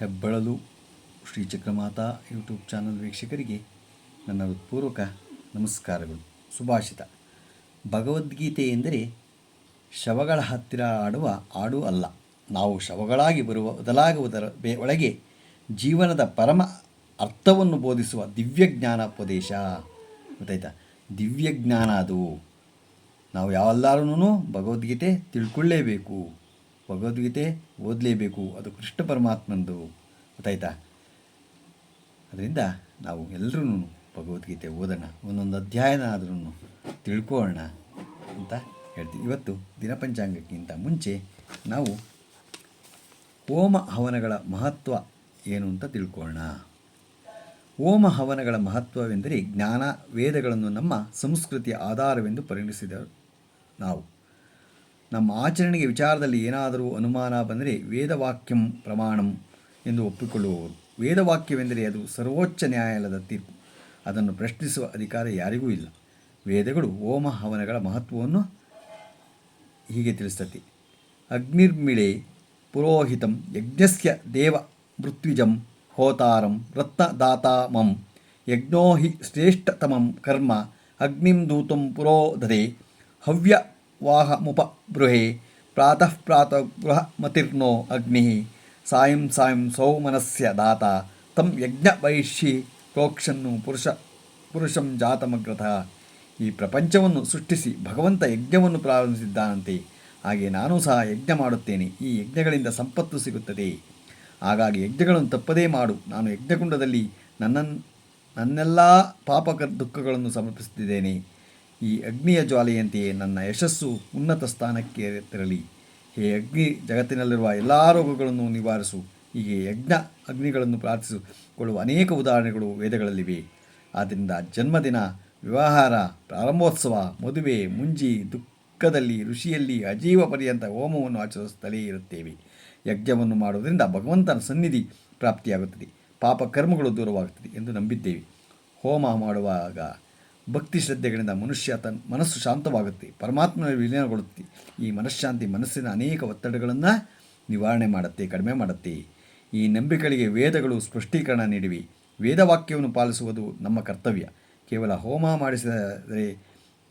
ಹೆಬ್ಬಳಲು Shri Chakramata YouTube channel ವೀಕ್ಷಕರಿಗೆ ನನ್ನ ಹೃತ್ಪೂರ್ವಕ ನಮಸ್ಕಾರಗಳು. ಸುಭಾಷಿತ. ಭಗವದ್ಗೀತೆ ಎಂದರೆ ಶವಗಳ ಹತ್ತಿರ ಆಡುವ ಹಾಡು ಅಲ್ಲ. ನಾವು ಶವಗಳಾಗಿ ಬರುವ, ಬದಲಾಗುವುದರ ಒಳಗೆ ಜೀವನದ ಪರಮ ಅರ್ಥವನ್ನು ಬೋಧಿಸುವ ದಿವ್ಯಜ್ಞಾನೋಪದೇಶ ಗೊತ್ತಾಯ್ತಾ? ದಿವ್ಯಜ್ಞಾನ ಅದು. ನಾವು ಯಾವೆಲ್ಲರೂ ಭಗವದ್ಗೀತೆ ತಿಳ್ಕೊಳ್ಳೇಬೇಕು. ಭಗವದ್ಗೀತೆ ಓದಲೇಬೇಕು. ಅದು ಕೃಷ್ಣ ಪರಮಾತ್ಮಂದು ಗೊತ್ತಾಯ್ತಾ ಅದರಿಂದ ನಾವು ಎಲ್ಲರೂ ಭಗವದ್ಗೀತೆ ಓದೋಣ. ಒಂದೊಂದು ಅಧ್ಯಾಯನ ಆದ್ರೂ ತಿಳ್ಕೊಳ್ಳೋಣ ಅಂತ ಹೇಳ್ತೀವಿ. ಇವತ್ತು ದಿನಪಂಚಾಂಗಕ್ಕಿಂತ ಮುಂಚೆ ನಾವು ಹೋಮ ಹವನಗಳ ಮಹತ್ವ ಏನು ಅಂತ ತಿಳ್ಕೊಳ್ಳೋಣ ಹೋಮ ಹವನಗಳ ಮಹತ್ವವೆಂದರೆ ಜ್ಞಾನ ವೇದಗಳನ್ನು ನಮ್ಮ ಸಂಸ್ಕೃತಿಯ ಆಧಾರವೆಂದು ಪರಿಗಣಿಸಿದರು ನಾವು. ನಮ್ಮ ಆಚರಣೆಗೆ ವಿಚಾರದಲ್ಲಿ ಏನಾದರೂ ಅನುಮಾನ ಬಂದರೆ ವೇದವಾಕ್ಯಂ ಪ್ರಮಾಣಂ ಎಂದು ಒಪ್ಪಿಕೊಳ್ಳುವವರು. ವೇದವಾಕ್ಯವೆಂದರೆ ಅದು ಸರ್ವೋಚ್ಚ ನ್ಯಾಯಾಲಯದ ತೀರ್ಪು. ಅದನ್ನು ಪ್ರಶ್ನಿಸುವ ಅಧಿಕಾರ ಯಾರಿಗೂ ಇಲ್ಲ. ವೇದಗಳು ಹೋಮ ಹವನಗಳ ಮಹತ್ವವನ್ನು ಹೀಗೆ ತಿಳಿಸ್ತತಿ. ಅಗ್ನಿರ್ಮಿಳೆ ಪುರೋಹಿತಂ ಯಜ್ಞಸ್ಯ ದೇವ ಮೃತ್ವಿಜಂ ಹೋತಾರಂ ರತ್ನದಾತಾಮಂ ಯಜ್ಞೋ ಹಿ ಶ್ರೇಷ್ಠತಮಂ ಕರ್ಮ ಅಗ್ನಿಂ ದೂತಂ ಪುರೋಧದೆ ಹವ್ಯವಾಹಮುಪ ಬೃಹೆ ಪ್ರಾತಃ ಪ್ರಾತಃ ಗೃಹ ಮತಿರ್ನೋ ಅಗ್ನಿ. ಸಾಯಂ ಸಾಯಂ ಸೌಮನಸ್ಯ ದಾತ. ತಂ ಯಜ್ಞ ವೈಶ್ಯಿ ಪ್ರೋಕ್ಷನ್ನು ಪುರುಷ ಪುರುಷಂ ಜಾತಮಗ್ರಥ. ಈ ಪ್ರಪಂಚವನ್ನು ಸೃಷ್ಟಿಸಿ ಭಗವಂತ ಯಜ್ಞವನ್ನು ಪ್ರಾರಂಭಿಸಿದ್ದಾನಂತೆ. ಹಾಗೆ ನಾನು ಸಹ ಯಜ್ಞ ಮಾಡುತ್ತೇನೆ. ಈ ಯಜ್ಞಗಳಿಂದ ಸಂಪತ್ತು ಸಿಗುತ್ತದೆ. ಹಾಗಾಗಿ ಯಜ್ಞಗಳನ್ನು ತಪ್ಪದೇ ಮಾಡು. ನಾನು ಯಜ್ಞಕುಂಡದಲ್ಲಿ ನನ್ನ ನನ್ನೆಲ್ಲ ಪಾಪ ದುಃಖಗಳನ್ನು ಸಮರ್ಪಿಸುತ್ತಿದ್ದೇನೆ. ಈ ಅಗ್ನಿಯ ಜ್ವಾಲೆಯಂತೆಯೇ ನನ್ನ ಯಶಸ್ಸು ಉನ್ನತ ಸ್ಥಾನಕ್ಕೆ ತೆರಳಿ ಹೇ ಅಗ್ನಿ, ಜಗತ್ತಿನಲ್ಲಿರುವ ಎಲ್ಲ ರೋಗಗಳನ್ನು ನಿವಾರಿಸು. ಹೀಗೆ ಯಜ್ಞ, ಅಗ್ನಿಗಳನ್ನು ಪ್ರಾರ್ಥಿಸಿಕೊಳ್ಳುವ ಅನೇಕ ಉದಾಹರಣೆಗಳು ವೇದಗಳಲ್ಲಿವೆ. ಆದ್ದರಿಂದ ಜನ್ಮದಿನ, ವಿವಾಹಾರ, ಪ್ರಾರಂಭೋತ್ಸವ, ಮದುವೆ, ಮುಂಜಿ, ದುಃಖದಲ್ಲಿ, ಋಷಿಯಲ್ಲಿ ಅಜೀವ ಪರ್ಯಂತ ಹೋಮವನ್ನು ಆಚರಿಸುತ್ತಲೇ ಇರುತ್ತೇವೆ. ಯಜ್ಞವನ್ನು ಮಾಡುವುದರಿಂದ ಭಗವಂತನ ಸನ್ನಿಧಿ ಪ್ರಾಪ್ತಿಯಾಗುತ್ತದೆ. ಪಾಪ ಕರ್ಮಗಳು ದೂರವಾಗುತ್ತದೆ ಎಂದು ನಂಬಿದ್ದೇವೆ. ಹೋಮ ಮಾಡುವಾಗ ಭಕ್ತಿ ಶ್ರದ್ಧೆಗಳಿಂದ ಮನುಷ್ಯ ತನ್ನ ಮನಸ್ಸು ಶಾಂತವಾಗುತ್ತೆ, ಪರಮಾತ್ಮನ ವಿಲೀನಗೊಳ್ಳುತ್ತೆ ಈ ಮನಃಶಾಂತಿ ಮನಸ್ಸಿನ ಅನೇಕ ಒತ್ತಡಗಳನ್ನು ನಿವಾರಣೆ ಮಾಡುತ್ತೆ, ಕಡಿಮೆ ಮಾಡುತ್ತೆ. ಈ ನಂಬಿಕೆಗಳಿಗೆ ವೇದಗಳು ಸ್ಪಷ್ಟೀಕರಣ ನೀಡಿವೆ. ವೇದವಾಕ್ಯವನ್ನು ಪಾಲಿಸುವುದು ನಮ್ಮ ಕರ್ತವ್ಯ. ಕೇವಲ ಹೋಮ ಮಾಡಿಸಿದರೆ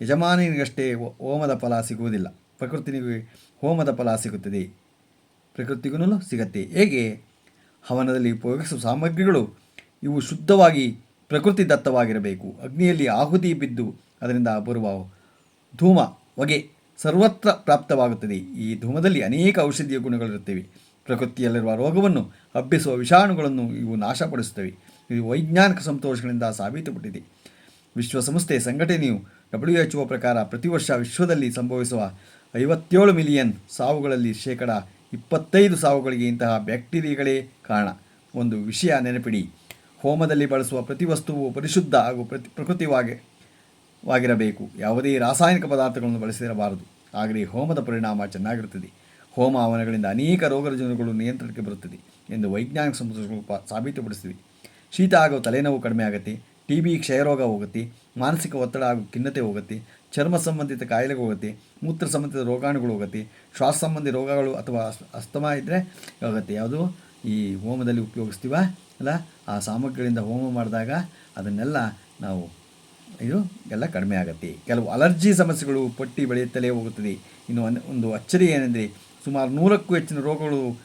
ಯಜಮಾನಿಗಷ್ಟೇ ಹೋಮದ ಫಲ ಸಿಗುವುದಿಲ್ಲ. ಪ್ರಕೃತಿನಿಗೆ ಹೋಮದ ಫಲ ಸಿಗುತ್ತದೆ. ಪ್ರಕೃತಿಗೂ ಸಿಗತ್ತೆ. ಹೇಗೆ? ಹವನದಲ್ಲಿ ಉಪಯೋಗಿಸುವ ಸಾಮಗ್ರಿಗಳು ಇವು ಶುದ್ಧವಾಗಿ ಪ್ರಕೃತಿ ದತ್ತವಾಗಿರಬೇಕು ಅಗ್ನಿಯಲ್ಲಿ ಆಹುತಿ ಬಿದ್ದು ಅದರಿಂದ ಬರುವ ಧೂಮ ಹೊಗೆ ಸರ್ವತ್ರ ಪ್ರಾಪ್ತವಾಗುತ್ತದೆ. ಈ ಧೂಮದಲ್ಲಿ ಅನೇಕ ಔಷಧೀಯ ಗುಣಗಳಿರುತ್ತವೆ. ಪ್ರಕೃತಿಯಲ್ಲಿರುವ ರೋಗವನ್ನು ಹಬ್ಬಿಸುವ ವಿಷಾಣುಗಳನ್ನು ಇವು ನಾಶಪಡಿಸುತ್ತವೆ. ಇದು ವೈಜ್ಞಾನಿಕ ಸಂತೋಷಗಳಿಂದ ಸಾಬೀತುಪಟ್ಟಿದೆ. ವಿಶ್ವಸಂಸ್ಥೆ ಸಂಘಟನೆಯು ಡಬ್ಲ್ಯೂ ಎಚ್ ಒ ಪ್ರಕಾರ ಪ್ರತಿ ವರ್ಷ ವಿಶ್ವದಲ್ಲಿ ಸಂಭವಿಸುವ ಐವತ್ತೇಳು ಮಿಲಿಯನ್ ಸಾವುಗಳಲ್ಲಿ ಶೇಕಡ ಇಪ್ಪತ್ತೈದು ಸಾವುಗಳಿಗೆ ಇಂತಹ ಬ್ಯಾಕ್ಟೀರಿಯಾಗಳೇ ಕಾರಣ. ಒಂದು ವಿಷಯ ನೆನಪಿಡಿ. ಹೋಮದಲ್ಲಿ ಬಳಸುವ ಪ್ರತಿ ವಸ್ತುವು ಪರಿಶುದ್ಧ ಹಾಗೂ ಪ್ರತಿ ಪ್ರಕೃತಿವಾಗಿ, ವಾಗಿರಬೇಕು. ಯಾವುದೇ ರಾಸಾಯನಿಕ ಪದಾರ್ಥಗಳನ್ನು ಬಳಸಿರಬಾರದು. ಆಗಲಿ ಹೋಮದ ಪರಿಣಾಮ ಚೆನ್ನಾಗಿರುತ್ತದೆ. ಹೋಮ ಹವನಗಳಿಂದ ಅನೇಕ ರೋಗ ರಜನಗಳು ನಿಯಂತ್ರಣಕ್ಕೆ ಬರುತ್ತದೆ ಎಂದು ವೈಜ್ಞಾನಿಕ ಸಂಸ್ಥೆಗಳು ಸಾಬೀತುಪಡಿಸಿವೆ. ಶೀತ ಹಾಗೂ ತಲೆನೋವು ಕಡಿಮೆ ಆಗುತ್ತೆ ಟಿ ಬಿ ಕ್ಷಯರೋಗ ಹೋಗುತ್ತೆ, ಮಾನಸಿಕ ಒತ್ತಡ ಹಾಗೂ ಖಿನ್ನತೆ ಹೋಗುತ್ತೆ, ಚರ್ಮ ಸಂಬಂಧಿತ ಕಾಯಿಲೆಗಳು ಹೋಗುತ್ತೆ, ಮೂತ್ರ ಸಂಬಂಧಿತ ರೋಗಾಣುಗಳು ಹೋಗುತ್ತೆ, ಶ್ವಾಸ ಸಂಬಂಧಿ ರೋಗಗಳು ಅಥವಾ ಅಸ್ತಮ ಇದ್ದರೆ ಹೋಗುತ್ತೆ. ಯಾವುದು? ಈ ಹೋಮದಲ್ಲಿ ಉಪಯೋಗಿಸ್ತೀವ? ಅಲ್ಲ? ಆ ಸಾಮಗ್ರಿಗಳಿಂದ ಹೋಮ ಮಾಡಿದಾಗ ಅದನ್ನೆಲ್ಲ ನಾವು ಇದು ಎಲ್ಲ ಕಡಿಮೆ ಆಗುತ್ತೆ. ಕೆಲವು ಅಲರ್ಜಿ ಸಮಸ್ಯೆಗಳು ಪಟ್ಟಿ ಬೆಳೆಯುತ್ತಲೇ ಹೋಗುತ್ತದೆ. ಇನ್ನು ಒಂದು ಅಚ್ಚರಿ ಏನೆಂದರೆ ಸುಮಾರು ನೂರಕ್ಕೂ ಹೆಚ್ಚಿನ ರೋಗಗಳು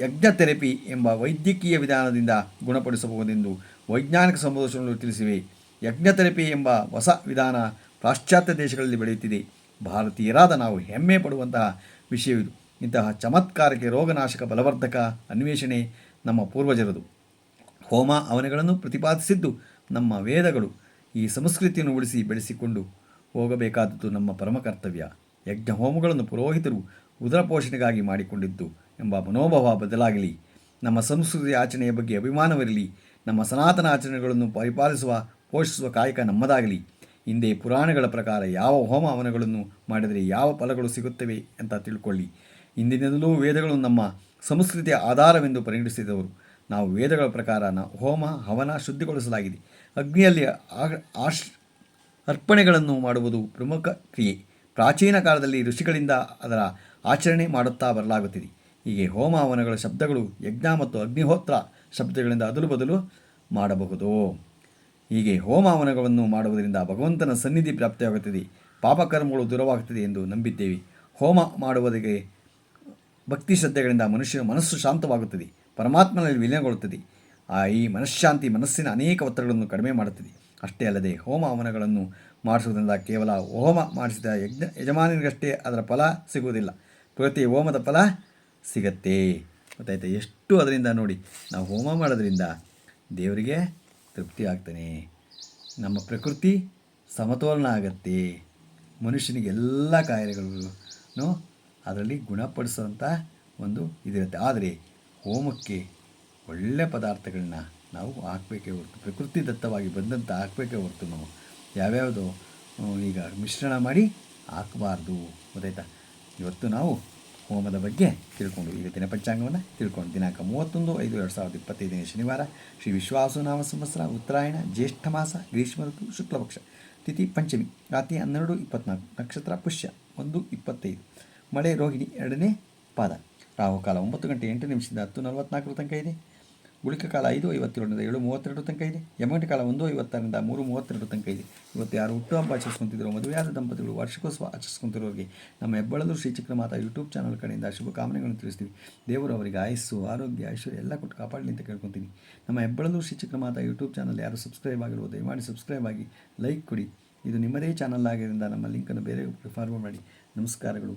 ಯಜ್ಞ ಥೆರಪಿ ಎಂಬ ವೈದ್ಯಕೀಯ ವಿಧಾನದಿಂದ ಗುಣಪಡಿಸಬಹುದೆಂದು ವೈಜ್ಞಾನಿಕ ಸಂಶೋಧನೆಗಳು ತಿಳಿಸಿವೆ. ಯಜ್ಞ ಥೆರಪಿ ಎಂಬ ಹೊಸ ವಿಧಾನ ಪಾಶ್ಚಾತ್ಯ ದೇಶಗಳಲ್ಲಿ ಬೆಳೆಯುತ್ತಿದೆ. ಭಾರತೀಯರಾದ ನಾವು ಹೆಮ್ಮೆ ಪಡುವಂತಹ ವಿಷಯವಿದು. ಇಂತಹ ಚಮತ್ಕಾರಕ್ಕೆ ರೋಗನಾಶಕ ಬಲವರ್ಧಕ ಅನ್ವೇಷಣೆ ನಮ್ಮ ಪೂರ್ವಜರದು. ಹೋಮ ಅವನೆಗಳನ್ನು ಪ್ರತಿಪಾದಿಸಿದ್ದು ನಮ್ಮ ವೇದಗಳು. ಈ ಸಂಸ್ಕೃತಿಯನ್ನು ಉಳಿಸಿ ಬೆಳೆಸಿಕೊಂಡು ಹೋಗಬೇಕಾದದ್ದು ನಮ್ಮ ಪರಮ ಕರ್ತವ್ಯ ಯಜ್ಞ ಹೋಮಗಳನ್ನು ಪುರೋಹಿತರು ಉದರ ಪೋಷಣೆಗಾಗಿ ಮಾಡಿಕೊಂಡಿದ್ದು ಎಂಬ ಮನೋಭಾವ ಬದಲಾಗಲಿ. ನಮ್ಮ ಸಂಸ್ಕೃತಿ ಆಚರಣೆಯ ಬಗ್ಗೆ ಅಭಿಮಾನವಿರಲಿ. ನಮ್ಮ ಸನಾತನ ಆಚರಣೆಗಳನ್ನು ಪರಿಪಾಲಿಸುವ, ಪೋಷಿಸುವ ಕಾಯಕ ನಮ್ಮದಾಗಲಿ. ಹಿಂದೆ ಪುರಾಣಗಳ ಪ್ರಕಾರ ಯಾವ ಹೋಮ ಹವನಗಳನ್ನು ಮಾಡಿದರೆ ಯಾವ ಫಲಗಳು ಸಿಗುತ್ತವೆ ಅಂತ ತಿಳ್ಕೊಳ್ಳಿ. ಇಂದಿನಿಂದಲೂ ವೇದಗಳು ನಮ್ಮ ಸಂಸ್ಕೃತಿಯ ಆಧಾರವೆಂದು ಪರಿಗಣಿಸಿದವರು. ನಾವು ವೇದಗಳ ಪ್ರಕಾರ ಹೋಮ, ಹವನ ಶುದ್ಧಿಗೊಳಿಸಲಾಗಿದೆ. ಅಗ್ನಿಯಲ್ಲಿ ಆಶ್, ಅರ್ಪಣೆಗಳನ್ನು ಮಾಡುವುದು ಪ್ರಮುಖ ಕ್ರಿಯೆ. ಪ್ರಾಚೀನ ಕಾಲದಲ್ಲಿ ಋಷಿಗಳಿಂದ ಅದರ ಆಚರಣೆ ಮಾಡುತ್ತಾ ಬರಲಾಗುತ್ತಿದೆ. ಹೀಗೆ ಹೋಮ, ಹವನಗಳ ಶಬ್ದಗಳು ಯಜ್ಞ ಮತ್ತು ಅಗ್ನಿಹೋತ್ರ ಶಬ್ದಗಳಿಂದ ಅದಲು ಬದಲು ಮಾಡಬಹುದು. ಹೀಗೆ ಹೋಮ, ಹವನಗಳನ್ನು ಮಾಡುವುದರಿಂದ ಭಗವಂತನ ಸನ್ನಿಧಿ ಪ್ರಾಪ್ತಿಯಾಗುತ್ತದೆ. ಪಾಪಕರ್ಮಗಳು ದೂರವಾಗುತ್ತದೆ ಎಂದು ನಂಬಿದ್ದೇವೆ. ಹೋಮ ಮಾಡುವುದಕ್ಕೆ ಭಕ್ತಿ ಶ್ರದ್ಧೆಗಳಿಂದ ಮನುಷ್ಯನ ಮನಸ್ಸು ಶಾಂತವಾಗುತ್ತದೆ, ಪರಮಾತ್ಮನಲ್ಲಿ ವಿಲೀನಗೊಳ್ಳುತ್ತದೆ. ಆ ಈ ಮನಃಶಾಂತಿ ಮನಸ್ಸಿನ ಅನೇಕ ಒತ್ತಡಗಳನ್ನು ಕಡಿಮೆ ಮಾಡುತ್ತದೆ. ಅಷ್ಟೇ ಅಲ್ಲದೆ ಹೋಮ ಹವನಗಳನ್ನು ಮಾಡಿಸುವುದರಿಂದ ಕೇವಲ ಹೋಮ ಮಾಡಿಸಿದ ಯಜ್ಞ ಯಜಮಾನನಿಗಷ್ಟೇ ಅದರ ಫಲ ಸಿಗುವುದಿಲ್ಲ. ಪ್ರತಿ ಹೋಮದ ಫಲ ಸಿಗತ್ತೆ. ಗೊತ್ತಾಯ್ತಾ? ಎಷ್ಟು ಅದರಿಂದ ನೋಡಿ, ನಾವು ಹೋಮ ಮಾಡೋದ್ರಿಂದ ದೇವರಿಗೆ ತೃಪ್ತಿ ಆಗ್ತಾನೆ. ನಮ್ಮ ಪ್ರಕೃತಿ ಸಮತೋಲನ ಆಗತ್ತೆ. ಮನುಷ್ಯನಿಗೆ ಎಲ್ಲ ಕಾಯಿಲೆಗಳನ್ನು ಅದರಲ್ಲಿ ಗುಣಪಡಿಸುವಂಥ ಒಂದು ಇದಿರುತ್ತೆ. ಆದರೆ ಹೋಮಕ್ಕೆ ಒಳ್ಳೆ ಪದಾರ್ಥಗಳನ್ನ ನಾವು ಹಾಕಬೇಕೇ ಹೊರತು, ಪ್ರಕೃತಿ ದತ್ತವಾಗಿ ಬಂದಂಥ ಹಾಕಬೇಕೇ ಹೊರತು ನಾವು ಯಾವ್ಯಾವುದು ಈಗ ಮಿಶ್ರಣ ಮಾಡಿ ಹಾಕಬಾರ್ದು ಗೊತ್ತಾಯ್ತಾ? ಇವತ್ತು ನಾವು ಹೋಮದ ಬಗ್ಗೆ ತಿಳ್ಕೊಂಡು, ಈಗ ದಿನ ಪಂಚಾಂಗವನ್ನು ತಿಳ್ಕೊಂಡು, ದಿನಾಂಕ ಮೂವತ್ತೊಂದು ಐದು ಎರಡು ಸಾವಿರದ ಇಪ್ಪತ್ತೈದನೇ ಶನಿವಾರ, ಶ್ರೀ ವಿಶ್ವಾಸನಾಮ ಸಂವತ್ಸರ, ಉತ್ತರಾಯಣ, ಜ್ಯೇಷ್ಠ ಮಾಸ, ಗ್ರೀಷ್ಮ ಋತು ಶುಕ್ಲಪಕ್ಷ ತಿಥಿ ಪಂಚಮಿ, ರಾತ್ರಿ ಹನ್ನೆರಡು ಇಪ್ಪತ್ನಾಲ್ಕು, ನಕ್ಷತ್ರ ಪುಷ್ಯ ಒಂದು ಇಪ್ಪತ್ತೈದು. ಮಳೆ ರೋಹಿಣಿ ಎರಡನೇ ಪಾದ. ರಾಹುಕಾಲ ಒಂಬತ್ತು ಗಂಟೆ ಎಂಟು ನಿಮಿಷದಿಂದ ಹತ್ತು ನಲವತ್ನಾಲ್ಕರ ತನಕ ಇದೆ. ಗುಳಿಕ ಕಾಲ ಐದು ಐವತ್ತೇಳರಿಂದ ಏಳು ಮೂವತ್ತೆರಡು ತನಕ ಇದೆ. ಯಮಗಂಟ ಕಾಲ ಒಂದು ಐವತ್ತಾರರಿಂದ ಮೂರು ಮೂವತ್ತೆರಡು ತನಕ ಇದೆ. ಇವತ್ತು ಯಾರು ಹುಟ್ಟುಹಬ್ಬ ಆಚರಿಸ್ಕೊಂತಿದ್ರು ಮದುವೆಯಾದ ದಂಪತಿಗಳು ವಾರ್ಷಿಕೋತ್ಸವ ಆಚರಿಸ್ಕೊಂತಿರೋರಿಗೆ ನಮ್ಮ ಹೆಬ್ಬಳಲು ಶ್ರೀಚಕ್ರ ಮಾತಾ ಯೂಟ್ಯೂಬ್ ಚಾನಲ್ ಕಡೆಯಿಂದ ಶುಭಕಾಮನೆಗಳನ್ನು ತಿಳಿಸ್ತೀವಿ. ದೇವರು ಅವರಿಗೆ ಆಯಸ್ಸು, ಆರೋಗ್ಯ, ಐಶ್ವರ್ಯ ಎಲ್ಲ ಕೊಟ್ಟು ಕಾಪಾಡಲಿ ಅಂತ ಕೇಳ್ಕೊತೀನಿ. ನಮ್ಮ ಹೆಬ್ಬಳಲು ಶ್ರೀಚಕ್ರ ಮಾತಾ ಯೂಟ್ಯೂಬ್ ಚಾನಲ್ ಯಾರು ಸಬ್ಸ್ಕ್ರೈಬ್ ಆಗಿರುವ ದಯಮಾಡಿ ಸಬ್ಸ್ಕ್ರೈಬ್ ಆಗಿ ಲೈಕ್ ಕೊಡಿ. ಇದು ನಿಮ್ಮದೇ ಚಾನಲ್ ಆಗಿದ್ದರಿಂದ ನಮ್ಮ ಲಿಂಕನ್ನು ಬೇರೆ ಫಾರ್ವರ್ಡ್ ಮಾಡಿ. ನಮಸ್ಕಾರಗಳು.